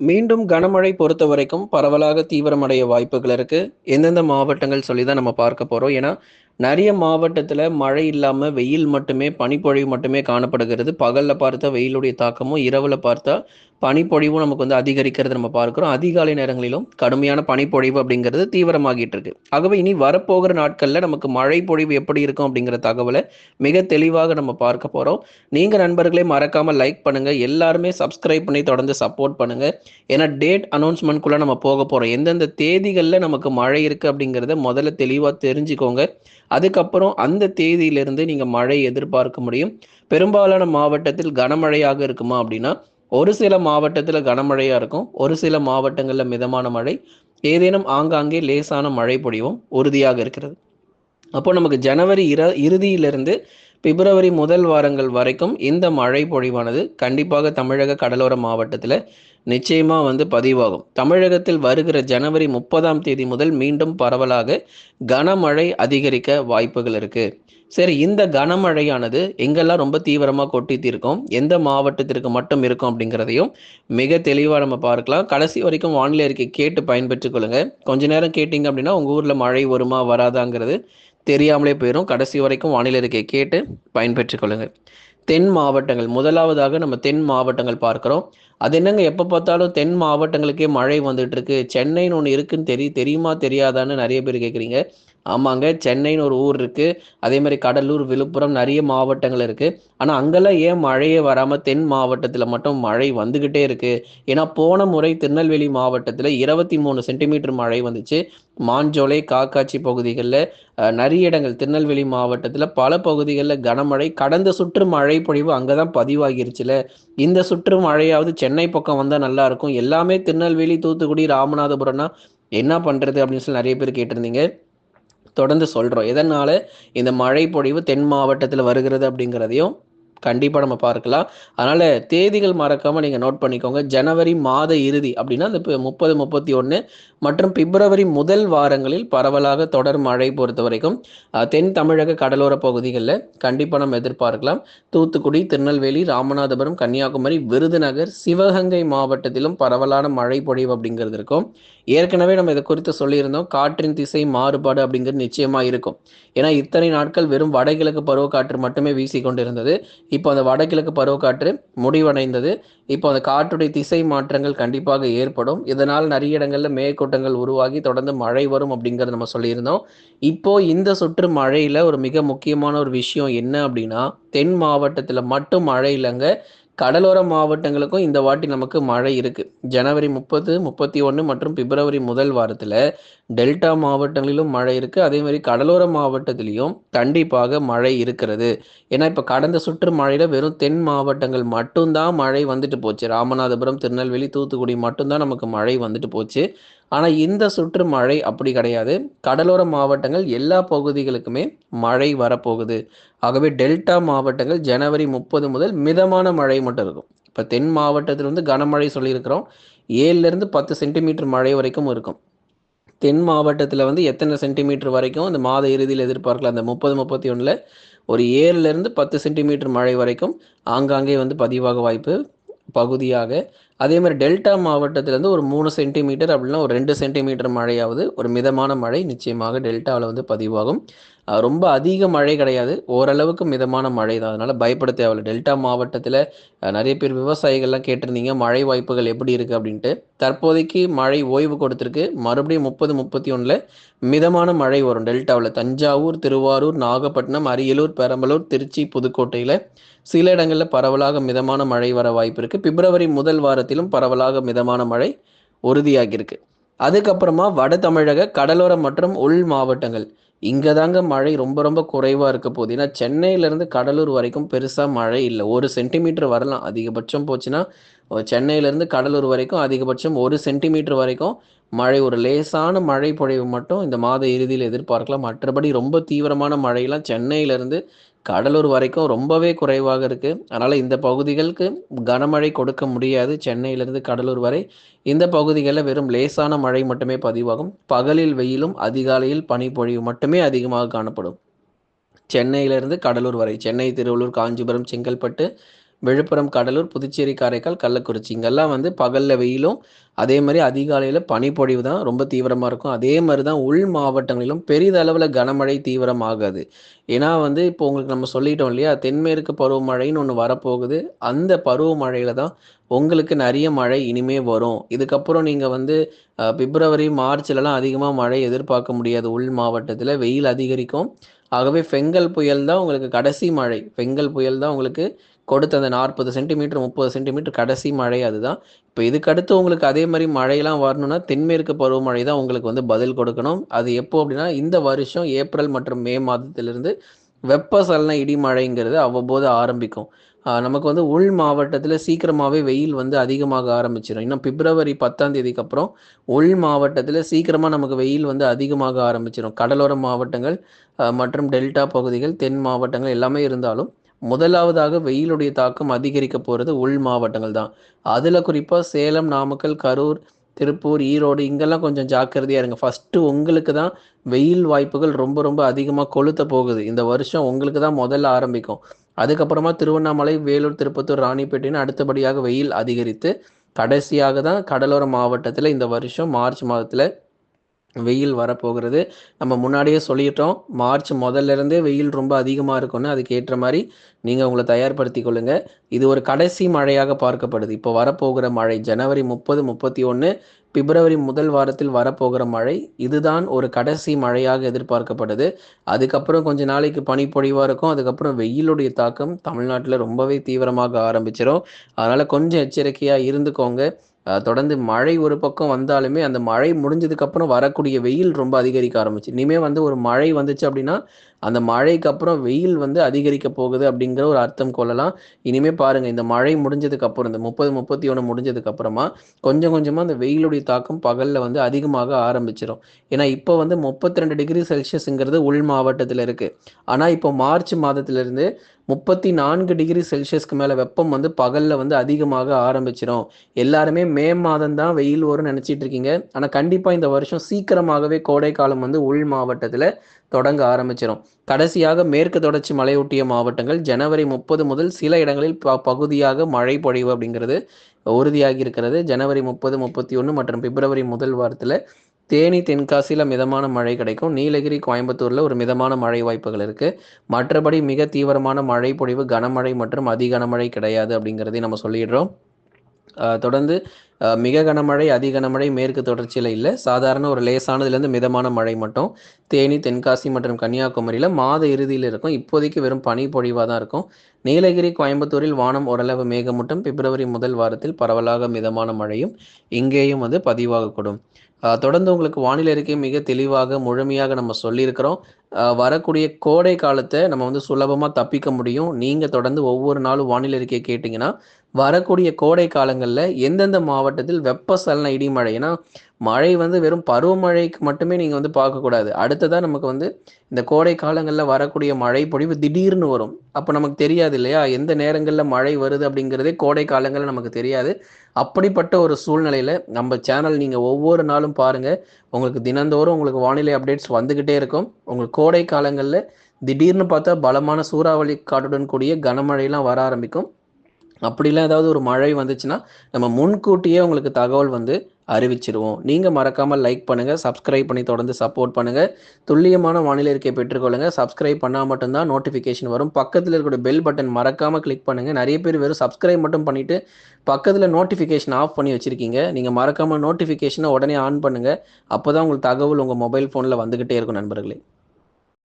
மீண்டும் கனமழை பொறுத்த வரைக்கும் பரவலாக தீவிரமடைய வாய்ப்புகள் இருக்கு. எந்தெந்த மாவட்டங்கள் சொல்லி தான் நம்ம பார்க்க போறோம். ஏன்னா, நிறைய மாவட்டத்தில் மழை இல்லாமல் வெயில் மட்டுமே, பனிப்பொழிவு மட்டுமே காணப்படுகிறது. பகலில் பார்த்தா வெயிலுடைய தாக்கமும், இரவில் பார்த்தா பனிப்பொழிவும் நமக்கு வந்து அதிகரிக்கிறத நம்ம பார்க்குறோம் அதிகாலை நேரங்களிலும் கடுமையான பனிப்பொழிவு அப்படிங்கிறது தீவிரமாகிட்டு இருக்கு. ஆகவே இனி வரப்போகிற நாட்களில் நமக்கு மழை பொழிவு எப்படி இருக்கும் அப்படிங்கிற தகவலை மிக தெளிவாக நம்ம பார்க்க போகிறோம் நீங்கள் நண்பர்களே மறக்காமல் லைக் பண்ணுங்கள் எல்லாருமே சப்ஸ்கிரைப் பண்ணி தொடர்ந்து சப்போர்ட் பண்ணுங்கள் ஏன்னா டேட் அனௌன்ஸ்மெண்ட்குள்ளே நம்ம போக போகிறோம் எந்தெந்த தேதிகளில் நமக்கு மழை இருக்குது அப்படிங்கிறத முதல்ல தெளிவாக தெரிஞ்சுக்கோங்க. அதுக்கப்புறம் அந்த தேதியிலிருந்து நீங்கள் மழை எதிர்பார்க்க முடியும். பெரும்பாலான மாவட்டத்தில் கனமழையாக இருக்குமா அப்படின்னா, ஒரு சில மாவட்டத்தில் கனமழையாக இருக்கும். ஒரு சில மாவட்டங்களில் மிதமான மழை. ஏதேனும் ஆங்காங்கே லேசான மழை பொழிவும் உறுதியாக இருக்கிறது. அப்போ நமக்கு ஜனவரி இர இறுதியிலிருந்து பிப்ரவரி முதல் வாரங்கள் வரைக்கும் இந்த மழை பொழிவானது கண்டிப்பாக தமிழக கடலோர மாவட்டத்தில் நிச்சயமாக வந்து பதிவாகும். தமிழகத்தில் வருகிற ஜனவரி 30ஆம் தேதி முதல் மீண்டும் பரவலாக கனமழை அதிகரிக்க வாய்ப்புகள் இருக்கு. சரி இந்த கனமழையானது எங்கெல்லாம் ரொம்ப தீவிரமாக கொட்டி தீர்க்கும், எந்த மாவட்டத்திற்கு மட்டும் இருக்கும் அப்படிங்கிறதையும் மிக தெளிவாக நம்ம பார்க்கலாம். கடைசி வரைக்கும் வானிலை அறிக்கை கேட்டு பயன்பெற்றுக் கொள்ளுங்க. கொஞ்ச நேரம் கேட்டிங்க அப்படின்னா, உங்கள் ஊரில் மழை வருமா? வராதாங்கிறது தெரியாமலே போயிடும் கடைசி வரைக்கும் வானிலை அறிக்கை கேட்டு பயன்பெற்றுக்கொள்ளுங்க தென் மாவட்டங்கள் முதலாவதாக நம்ம தென் மாவட்டங்கள் பார்க்குறோம் அது என்னங்க எப்போ பார்த்தாலும் தென் மாவட்டங்களுக்கே மழை வந்துட்டு இருக்கு. சென்னைன்னு ஒன்று இருக்குன்னு தெரி தெரியுமா? தெரியாதான்னு நிறைய பேர் கேட்குறீங்க. ஆமாங்க. சென்னைன்னு ஒரு ஊர் இருக்கு. அதே மாதிரி கடலூர், விழுப்புரம் நிறைய மாவட்டங்கள் இருக்கு. ஆனா அங்கெல்லாம் ஏன் மழையே வராம தென் மாவட்டத்தில் மட்டும் மழை வந்துகிட்டே இருக்கு? ஏன்னா போன முறை திருநெல்வேலி மாவட்டத்தில் இருபத்தி மூணு சென்டிமீட்டர் மழை வந்துச்சு. மாஞ்சோலை, காக்காட்சி பகுதிகளில் நிறைய இடங்கள் திருநெல்வேலி மாவட்டத்தில் பல பகுதிகளில் கனமழை. கடந்த சுற்று மழை பொழிவு அங்கே தான் பதிவாகிருச்சுல இந்த சுற்று மழையாவது சென்னை பக்கம் வந்தால் நல்லா இருக்கும். எல்லாமே திருநெல்வேலி, தூத்துக்குடி, ராமநாதபுரம்னா என்ன பண்ணுறது அப்படின்னு சொல்லி நிறைய பேர் கேட்டிருந்தீங்க. தொடர்ந்து சொல்கிறோம் எதனால் இந்த மழை பொழிவு தென் மாவட்டத்தில் வருகிறது அப்படிங்கிறதையும் கண்டிப்பா நம்ம பார்க்கலாம். அதனால் தேதிகள் மறக்காமல் நீங்கள் நோட் பண்ணிக்கோங்க. ஜனவரி மாத இறுதி அப்படின்னா, இந்த முப்பது முப்பத்தி ஒன்று மற்றும் பிப்ரவரி முதல் வாரங்களில் பரவலாக தொடர் மழை பொறுத்த வரைக்கும் தென் தமிழக கடலோர பகுதிகளில் கண்டிப்பாக நம்ம எதிர்பார்க்கலாம். தூத்துக்குடி, திருநெல்வேலி, ராமநாதபுரம், கன்னியாகுமரி, விருதுநகர், சிவகங்கை மாவட்டத்திலும் பரவலான மழை பொழிவு அப்படிங்கிறது இருக்கும். ஏற்கனவே நம்ம இதை குறித்து சொல்லியிருந்தோம். காற்றின் திசை மாறுபாடு அப்படிங்கிறது நிச்சயமாக இருக்கும். ஏன்னா இத்தனை நாட்கள் வெறும் வடகிழக்கு பருவக்காற்று மட்டுமே வீசிக்கொண்டிருந்தது இப்போ அந்த வடகிழக்கு பருவக்காற்று முடிவடைந்தது. இப்போ அந்த காற்றுடைய திசை மாற்றங்கள் கண்டிப்பாக ஏற்படும். இதனால் நிறைய இடங்களில் மேற்கூட்டங்கள் உருவாகி தொடர்ந்து மழை வரும் அப்படிங்கிறத நம்ம சொல்லியிருந்தோம். இப்போ இந்த சுற்று மழையில் ஒரு மிக முக்கியமான ஒரு விஷயம் என்ன அப்படின்னா, தென் மாவட்டத்தில் மட்டும் மழை இல்லைங்க கடலோர மாவட்டங்களுக்கும் இந்த வாட்டி நமக்கு மழை இருக்கு. ஜனவரி 30, 31 மற்றும் பிப்ரவரி முதல் வாரத்தில் டெல்டா மாவட்டங்களிலும் மழை இருக்கு. அதே மாதிரி கடலோர மாவட்டத்திலையும் கண்டிப்பாக மழை இருக்கிறது. ஏன்னா இப்போ கடந்த சுற்று மழையில வெறும் தென் மாவட்டங்கள் மட்டும்தான் மழை வந்துட்டு போச்சு. ராமநாதபுரம், திருநெல்வேலி, தூத்துக்குடி மட்டும்தான் நமக்கு மழை வந்துட்டு போச்சு. ஆனால் இந்த சுற்று மழை அப்படி கிடையாது. கடலோர மாவட்டங்கள் எல்லா பகுதிகளுக்குமே மழை வரப்போகுது. ஆகவே டெல்டா மாவட்டங்கள் ஜனவரி 30 முதல் மிதமான மழை மட்டும் இருக்கும். இப்போ தென் மாவட்டத்தில் வந்து கனமழை சொல்லியிருக்கிறோம். 7லிருந்து 10 சென்டிமீட்டர் மழை வரைக்கும் இருக்கும். தென் மாவட்டத்தில் வந்து எத்தனை சென்டிமீட்டர் வரைக்கும் இந்த மாத இறுதியில் எதிர்பார்க்கலாம். அந்த 30, 31ல ஒரு 7லிருந்து 10 சென்டிமீட்டர் மழை வரைக்கும் ஆங்காங்கே வந்து பதிவாக வாய்ப்பு பகுதியாக. அதே மாதிரி டெல்டா மாவட்டத்திலேருந்து ஒரு மூணு சென்டிமீட்டர் அப்படின்னா ஒரு ரெண்டு சென்டிமீட்டர் மழையாவது ஒரு மிதமான மழை நிச்சயமாக டெல்டாவில் வந்து பதிவாகும். ரொம்ப அதிக மழை கிடையாது. ஓரளவுக்கு மிதமான மழை தான். அதனால் பயப்பட தேவையில்ல. டெல்டா மாவட்டத்தில் நிறைய பேர் விவசாயிகள்லாம் கேட்டிருந்தீங்க. மழை வாய்ப்புகள் எப்படி இருக்குது அப்படின்ட்டு. தற்போதைக்கு மழை ஓய்வு கொடுத்துருக்கு மறுபடியும் 30, 31ல மிதமான மழை வரும் டெல்டாவில் தஞ்சாவூர், திருவாரூர், நாகப்பட்டினம், அரியலூர், பெரம்பலூர், திருச்சி, புதுக்கோட்டையில் சில இடங்களில் பரவலாக மிதமான மழை வர வாய்ப்பு இருக்குது பிப்ரவரி முதல் வாரத்திலும் பரவலாக மிதமான மழை உறுதியாகியிருக்கு. அதுக்கப்புறமா வட தமிழக கடலோர மற்றும் உள் மாவட்டங்கள். இங்கே தாங்க மழை ரொம்ப ரொம்ப குறைவாக இருக்க போகுது. ஏன்னா சென்னையிலேருந்து கடலூர் வரைக்கும் பெருசாக மழை இல்லை ஒரு சென்டிமீட்டர் வரலாம். அதிகபட்சம் போச்சுன்னா, சென்னையிலேருந்து கடலூர் வரைக்கும் அதிகபட்சம் ஒரு சென்டிமீட்டர் வரைக்கும் மழை ஒரு லேசான மழை பொழிவு மட்டும் இந்த மாத இறுதியில் எதிர்பார்க்கலாம். மற்றபடி ரொம்ப தீவிரமான மழையெல்லாம் சென்னையிலேருந்து கடலூர் வரைக்கும் ரொம்பவே குறைவாக இருக்கு. அதனால இந்த பகுதிகளுக்கு கனமழை கொடுக்க முடியாது. சென்னையிலிருந்து கடலூர் வரை. இந்த பகுதிகளில் வெறும் லேசான மழை மட்டுமே பதிவாகும். பகலில் வெயிலும், அதிகாலையில் பனிப்பொழிவு மட்டுமே அதிகமாக காணப்படும். சென்னையிலிருந்து கடலூர் வரை. சென்னை, திருவள்ளூர், காஞ்சிபுரம், செங்கல்பட்டு, விழுப்புரம் கடலூர் புதுச்சேரி காரைக்கால் கள்ளக்குறிச்சி. இங்கெல்லாம் வந்து பகலில் வெயிலும் அதே மாதிரி அதிகாலையில் பனிப்பொழிவு தான் ரொம்ப தீவிரமாக இருக்கும். அதே மாதிரி தான் உள் மாவட்டங்களிலும் பெரிதளவில் கனமழை தீவிரமாகாது. ஏன்னா வந்து இப்போ உங்களுக்கு நம்ம சொல்லிட்டோம் இல்லையா தென்மேற்கு பருவமழைன்னு ஒன்று வரப்போகுது. அந்த பருவமழையில் தான் உங்களுக்கு நிறைய மழை இனிமே வரும். இதுக்கப்புறம் நீங்கள் வந்து பிப்ரவரி மார்ச்லலாம் அதிகமாக மழை எதிர்பார்க்க முடியாது. உள் மாவட்டத்தில் வெயில் அதிகரிக்கும். ஆகவே ஃபெங்கல் புயல் தான் உங்களுக்கு கடைசி மழை. ஃபெங்கல் புயல் தான் உங்களுக்கு கொடுத்த அந்த நாற்பது சென்டிமீட்டர் முப்பது சென்டிமீட்டர் கடைசி மழை அதுதான். இப்போ இதுக்கடுத்து உங்களுக்கு அதே மாதிரி மழையெல்லாம் வரணும்னா தென்மேற்கு பருவமழை தான் உங்களுக்கு வந்து பதில் கொடுக்கணும். அது எப்போ அப்படின்னா இந்த வருஷம் ஏப்ரல் மற்றும் மே மாதத்திலிருந்து வெப்பசலன இடிமழைங்கிறது அவ்வப்போது ஆரம்பிக்கும். நமக்கு வந்து உள் மாவட்டத்தில் சீக்கிரமாகவே வெயில் வந்து அதிகமாக ஆரம்பிச்சிடும் இன்னும் பிப்ரவரி பத்தாம் தேதிக்கு அப்புறம் உள் மாவட்டத்தில் சீக்கிரமாக நமக்கு வெயில் வந்து அதிகமாக ஆரம்பிச்சிடும் கடலோர மாவட்டங்கள் மற்றும் டெல்டா பகுதிகள் தென் மாவட்டங்கள் எல்லாமே இருந்தாலும் முதலாவதாக வெயிலுடைய தாக்கம் அதிகரிக்க போகிறது உள் மாவட்டங்கள் தான். அதில் குறிப்பாக சேலம் நாமக்கல் கரூர் திருப்பூர் ஈரோடு இங்கெல்லாம் கொஞ்சம் ஜாக்கிரதையாக இருங்க. ஃபஸ்ட்டு உங்களுக்கு தான் வெயில் வாய்ப்புகள் ரொம்ப ரொம்ப அதிகமாக கொளுத்த போகுது. இந்த வருஷம் உங்களுக்கு தான் முதல்ல ஆரம்பிக்கும். அதுக்கப்புறமா திருவண்ணாமலை வேலூர் திருப்பத்தூர் ராணிப்பேட்டைன்னு அடுத்தபடியாக வெயில் அதிகரித்து கடைசியாக தான் கடலோர மாவட்டத்தில் இந்த வருஷம் மார்ச் மாதத்தில் வெயில் வரப்போகிறது. நம்ம முன்னாடியே சொல்லிட்டோம். மார்ச் முதல்ல இருந்தே வெயில் ரொம்ப அதிகமாக இருக்கும்னு அதுக்கு ஏற்ற மாதிரி நீங்கள் உங்களை தயார்படுத்தி கொள்ளுங்கள் இது ஒரு கடைசி மழையாக பார்க்கப்படுது. இப்போ வரப்போகிற மழை ஜனவரி முப்பது முப்பத்தி ஒன்று பிப்ரவரி முதல் வாரத்தில் வரப்போகிற மழை இதுதான் ஒரு கடைசி மழையாக எதிர்பார்க்கப்படுது. அதுக்கப்புறம் கொஞ்ச நாளைக்கு பனிப்பொழிவாக இருக்கும். அதுக்கப்புறம் வெயிலுடைய தாக்கம் தமிழ்நாட்டில் ரொம்பவே தீவிரமாக ஆரம்பிச்சிடும் அதனால் கொஞ்சம் எச்சரிக்கையாக இருந்துக்கோங்க. தொடர்ந்து மழை ஒரு பக்கம் வந்தாலுமே அந்த மழை முடிஞ்சதுக்கப்புறம் வரக்கூடிய வெயில் ரொம்ப அதிகரிக்க ஆரம்பிச்சு. இனிமே வந்து ஒரு மழை வந்துச்சு அப்படின்னா அந்த மழைக்கு அப்புறம் வெயில் வந்து அதிகரிக்க போகுது அப்படிங்கிற ஒரு அர்த்தம் கொள்ளலாம். இனிமேல் பாருங்கள் இந்த மழை முடிஞ்சதுக்கு அப்புறம் இந்த முப்பது முப்பத்தி ஒன்று முடிஞ்சதுக்கு அப்புறமா கொஞ்சம் கொஞ்சமாக அந்த வெயிலுடைய தாக்கம் பகலில் வந்து அதிகமாக ஆரம்பிச்சிடும் ஏன்னா இப்போ வந்து முப்பத்தி ரெண்டு டிகிரி செல்சியஸுங்கிறது உள் மாவட்டத்தில் இருக்குது ஆனால் இப்போ மார்ச் மாதத்திலிருந்து முப்பத்தி நான்கு டிகிரி செல்சியஸ்க்கு மேலே வெப்பம் வந்து பகலில் வந்து அதிகமாக ஆரம்பிச்சிடும் எல்லாருமே மே மாதம் தான் வெயில் வரும்னு நினச்சிட்டு இருக்கீங்க. ஆனால் கண்டிப்பாக இந்த வருஷம் சீக்கிரமாகவே கோடை காலம் வந்து உள் மாவட்டத்தில் தொடங்க ஆரம்பிச்சிடும் கடைசியாக மேற்கு தொடர்ச்சி மலையொட்டிய மாவட்டங்கள் ஜனவரி முப்பது முதல் சில இடங்களில் ப பகுதியாக மழை பொழிவு அப்படிங்கிறது உறுதியாகி இருக்கிறது. ஜனவரி முப்பது முப்பத்தி ஒன்று மற்றும் பிப்ரவரி முதல் வாரத்தில் தேனி தென்காசியில் மிதமான மழை கிடைக்கும். நீலகிரி கோயம்புத்தூரில் ஒரு மிதமான மழை வாய்ப்புகள் இருக்குது மற்றபடி மிக தீவிரமான மழை பொழிவு கனமழை மற்றும் அதிகனமழை கிடையாது அப்படிங்கிறதையும் நம்ம சொல்லிடுறோம். தொடர்ந்து மிக கனமழை அதி கனமழை மேற்கு தொடர்ச்சியில் இல்லை. சாதாரண ஒரு லேசானதுலேருந்து மிதமான மழை மட்டும். தேனி தென்காசி மற்றும் கன்னியாகுமரியில் மாத இறுதியில் இருக்கும். இப்போதைக்கு வெறும் பனி பொழிவாக தான் இருக்கும். நீலகிரி கோயம்புத்தூரில் வானம் ஓரளவு மேகமூட்டம். பிப்ரவரி முதல் வாரத்தில் பரவலாக மிதமான மழையும் இங்கேயும் வந்து பதிவாகக்கூடும். தொடர்ந்து உங்களுக்கு வானிலை இருக்கை மிக தெளிவாக முழுமையாக நம்ம சொல்லியிருக்கிறோம். வரக்கூடிய கோடை காலத்தை நம்ம வந்து சுலபமாக தப்பிக்க முடியும். நீங்கள் தொடர்ந்து ஒவ்வொரு நாளும் வானிலை அறிக்கையை கேட்டிங்கன்னா வரக்கூடிய கோடை காலங்களில் எந்தெந்த மாவட்டத்தில் வெப்பசலன இடிமழை. ஏன்னா மழை வந்து வெறும் பருவமழைக்கு மட்டுமே நீங்கள் வந்து பார்க்கக்கூடாது. அடுத்ததாக நமக்கு வந்து இந்த கோடை காலங்களில் வரக்கூடிய மழை பொழிவு திடீர்னு வரும். அப்போ நமக்கு தெரியாது இல்லையா? எந்த நேரங்களில் மழை வருது அப்படிங்கிறதே கோடை காலங்களில் நமக்கு தெரியாது. அப்படிப்பட்ட ஒரு சூழ்நிலையில் நம்ம சேனல் நீங்கள் ஒவ்வொரு நாளும் பாருங்கள் உங்களுக்கு தினந்தோறும் உங்களுக்கு வானிலை அப்டேட்ஸ் வந்துக்கிட்டே இருக்கும். உங்களுக்கு கோடை காலங்களில் திடீர்னு பார்த்தா பலமான சூறாவளி காட்டுடன் கூடிய கனமழையெல்லாம் வர ஆரம்பிக்கும். அப்படிலாம் ஏதாவது ஒரு மழை வந்துச்சுன்னா நம்ம முன்கூட்டியே உங்களுக்கு தகவல் வந்து அறிவிச்சிருவோம். நீங்கள் மறக்காமல் லைக் பண்ணுங்கள் சப்ஸ்கிரைப் பண்ணி தொடர்ந்து சப்போர்ட் பண்ணுங்கள் துல்லியமான வானிலை இருக்கை பெற்றுக்கொள்ளுங்கள் சப்ஸ்கிரைப் பண்ணால் மட்டும்தான் நோட்டிஃபிகேஷன் வரும். பக்கத்தில் இருக்கக்கூடிய பெல் பட்டன் மறக்காமல் கிளிக் பண்ணுங்கள் நிறைய பேர் வெறும் சப்ஸ்கிரைப் மட்டும் பண்ணிவிட்டு பக்கத்தில் நோட்டிஃபிகேஷன் ஆஃப் பண்ணி வச்சுருக்கீங்க. நீங்கள் மறக்காமல் நோட்டிஃபிகேஷனை உடனே ஆன் பண்ணுங்கள் அப்போ தான் உங்களுக்கு தகவல் உங்கள் மொபைல் ஃபோனில் வந்துக்கிட்டே இருக்கும் நண்பர்களே.